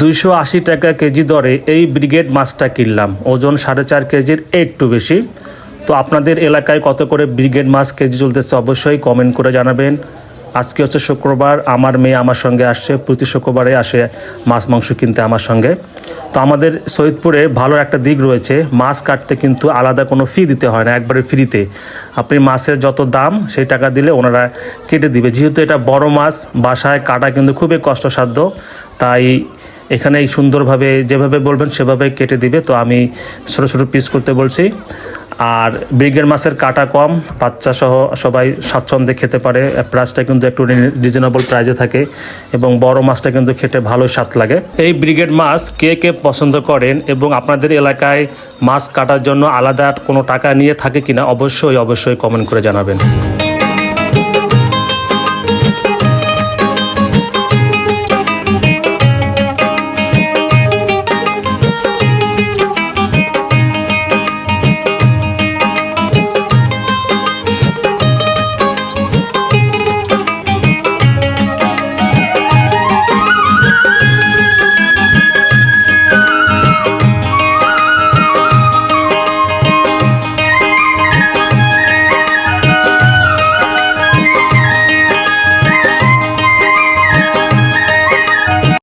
দুইশো আশি টাকা কেজি দরে এই ব্রিগেড মাছটা কিনলাম। ওজন সাড়ে চার কেজির একটু বেশি। তো আপনাদের এলাকায় কত করে ব্রিগেড মাছ কেজি চলতেছে অবশ্যই কমেন্ট করে জানাবেন। আজকে হচ্ছে শুক্রবার, আমার মেয়ে আমার সঙ্গে আসছে, প্রতি শুক্রবারে আসে মাছ মাংস কিনতে আমার সঙ্গে। তো আমাদের সৈয়দপুরে ভালো একটা দিক রয়েছে, মাছ কাটতে কিন্তু আলাদা কোনো ফি দিতে হয় না, একবারে ফ্রিতে আপনি মাছের যত দাম, সেই টাকা দিলে ওনারা কেটে দিবে। যেহেতু এটা বড় মাছ, বাসায় কাটা কিন্তু খুবই কষ্টসাধ্য, তাই এখানে এই সুন্দরভাবে যেভাবে বলবেন সেভাবে কেটে দিবে। তো আমি ছোটো ছোটো পিস করতে বলছি। আর ব্রিগেড মাছের কাটা কম বাচ্চা সহ সবাই স্বাচ্ছন্দ্যে খেতে পারে। প্রাইসটা কিন্তু একটু রিজনেবল প্রাইসে থাকে এবং বড় মাছটা কিন্তু খেতে ভালো স্বাদ লাগে। এই ব্রিগেড মাছ কে কে পছন্দ করেন এবং আপনাদের এলাকায় মাছ কাটার জন্য আলাদা কোনো টাকা নিয়ে থাকে কিনা, অবশ্যই অবশ্যই কমেন্ট করে জানাবেন।